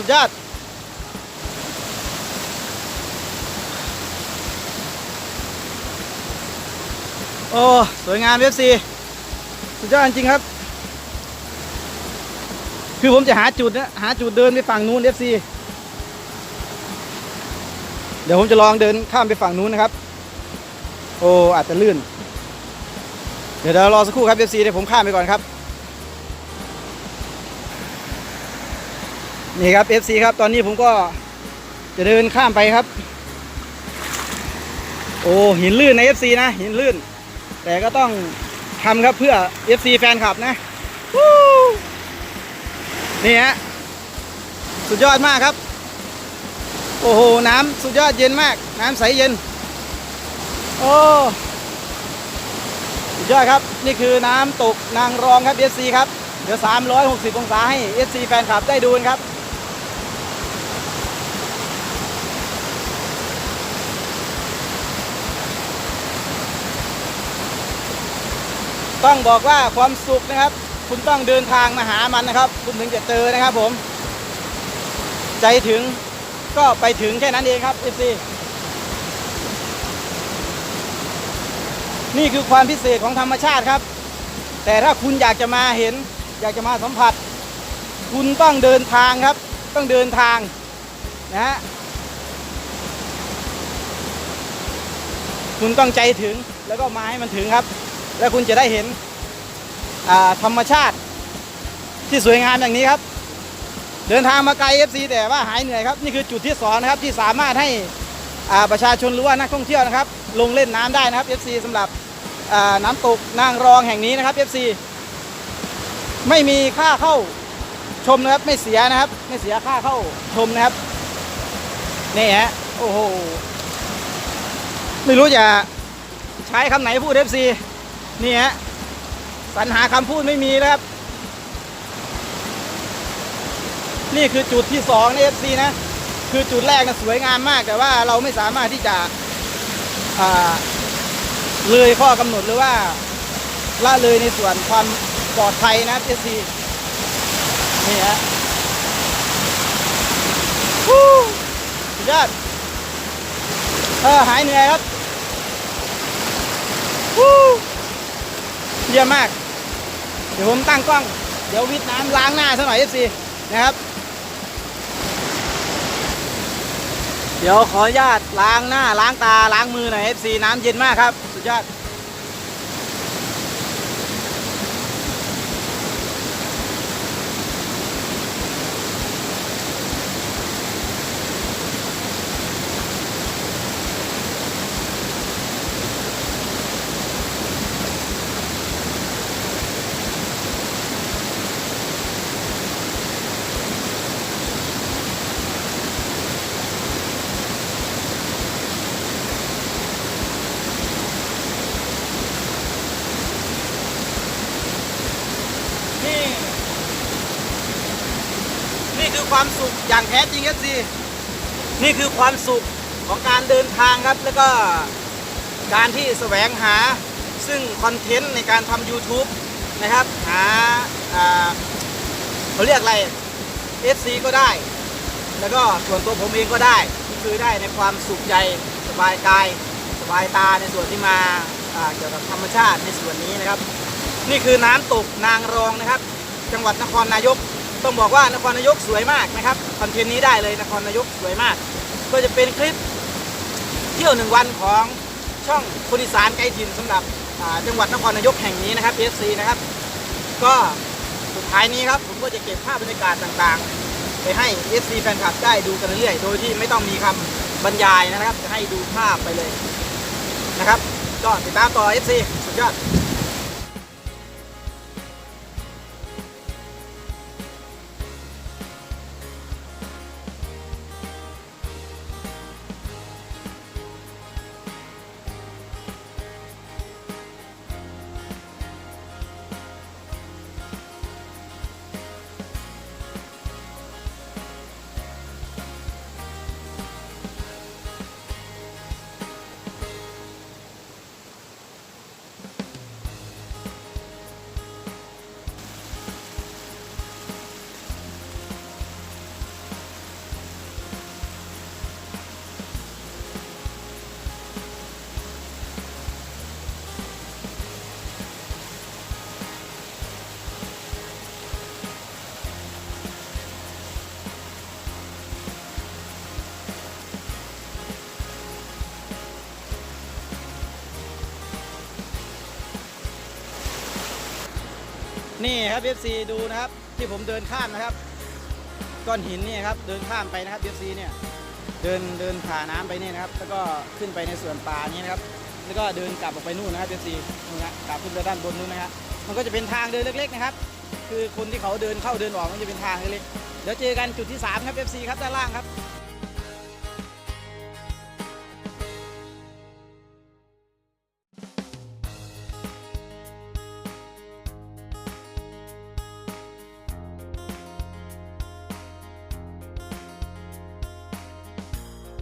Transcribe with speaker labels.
Speaker 1: สุดยอดโอ้สวยงาม FC สุดยอดจริงครับ คือผมจะหาจุดนะหาจุดเดินไปฝั่งนู้น FC เดี๋ยวผมจะลองเดินข้ามไปฝั่งนู้นนะครับ โอ้อาจจะลื่น เดี๋ยวเรารอสักครู่ครับ FC เดี๋ยวผมข้ามไปก่อนครับ นี่ครับ FC ครับ ตอนนี้ผมก็จะเดินข้ามไปครับ โอ้หินลื่นใน FC นะ หินลื่น แต่ก็ต้องทำครับเพื่อ FC แฟนคลับนะนี่ฮะสุดยอดมากครับ โอ้โห น้ำสุดยอดเย็นมาก น้ำใสเย็น โอ้สุดยอดครับ นี่คือน้ำตกนางรองครับ FC ครับเดี๋ยว 360 องศาให้ FC แฟนคลับได้ดูนครับ ต้องบอกว่าความสุขนะครับ คุณต้องเดินทางมาหามันนะครับ คุณถึงจะเจอนะครับผม ใจถึงก็ไปถึงแค่นั้นเองครับ FC นี่คือความพิเศษของธรรมชาติครับ แต่ถ้าคุณอยากจะมาเห็น อยากจะมาสัมผัส คุณต้องเดินทางครับ ต้องเดินทางนะฮะคุณต้องใจถึงแล้วก็มาให้มันถึงครับ แล้วคุณจะได้เห็นธรรมชาติที่สวยงามอย่างนี้ครับ เดินทางมาไกล FC แต่ว่าหายเหนื่อยครับ นี่คือจุดที่สองนะครับที่สามารถให้ประชาชนหรือว่านักท่องเที่ยวนะครับ ลงเล่นน้ำได้นะครับ FC สำหรับน้ำตกนางรองแห่งนี้นะครับ FC ไม่มีค่าเข้าชมนะครับ ไม่เสียนะครับ ไม่เสียค่าเข้าชมนะครับนี่ฮะโอ้โหไม่รู้จะใช้คำไหนพูด FC นี่ฮะสรรหาคำพูดไม่มีนะครับ นี่คือจุดที่สองใน FC นะ คือจุดแรกนะสวยงามมาก แต่ว่าเราไม่สามารถที่จะเลยข้อกำหนดหรือว่าละเลยในส่วนความปลอดภัยนะ FC นี่ฮะสุดยอดเออหายเหนื่อยครับฮู้ เยี่ยมมาก เดี๋ยวผมตั้งกล้อง เดี๋ยววิดน้ำล้างหน้าซะหน่อย f ีนะครับ เดี๋ยวขออนุญาตล้างหน้าล้างตาล้างมือหน่อย f ีน้ำเย็นมากครับ สุดยอด นี่ นี่ ความสุขอย่างแท้จริงครับซีนี่คือความสุขของการเดินทางครับ แล้วก็การที่แสวงหาซึ่งคอนเทนต์ในการทำ YouTube นะครับ หาเขาเรียกอะไร FC ก็ได้ แล้วก็ส่วนตัวผมเองก็ได้นี่คือได้ในความสุขใจสบายกาย สบายตาในส่วนที่มาเกี่ยวกับธรรมชาติในส่วนนี้นะครับ นี่คือน้ำตกนางรองนะครับ จังหวัดนครนายก ต้องบอกว่านครนายกสวยมากนะครับคอนเทนต์นี้ได้เลยนครนายกสวยมาก ก็จะเป็นคลิปเที่ยวหนึ่งวันของช่องคนอีสานไกลถิ่นสำหรับจังหวัดนครนายกแห่งนี้นะครับ FC นะครับ ก็สุดท้ายนี้ครับผมก็จะเก็บภาพบรรยากาศต่างๆ ไปให้ FC แฟนคลับได้ดูกันเรื่อยๆโดยที่ไม่ต้องมีคำบรรยายนะครับ จะให้ดูภาพไปเลยนะครับ ก็ติดตามต่อ FC สุดยอด นี่ครับ FC ดูนะครับ ที่ผมเดินข้ามนะครับ ก้อนหินนี่ครับเดินข้ามไปนะครับ FC เนี่ยเดินเดินผ่าน้ำไปนี่นะครับ แล้วก็ขึ้นไปในส่วนป่านี้นะครับ แล้วก็เดินกลับออกไปนู่นนะครับ FC นู่นะกลับขึ้นไปด้านบนนู้นนะครับมันก็จะเป็นทางเดินเล็ก ๆ นะครับ คือคนที่เขาเดินเข้าเดินออกมันจะเป็นทางเล็กๆเดี๋ยวเจอกันจุดที่สามครับ FC ครับด้านล่างครับ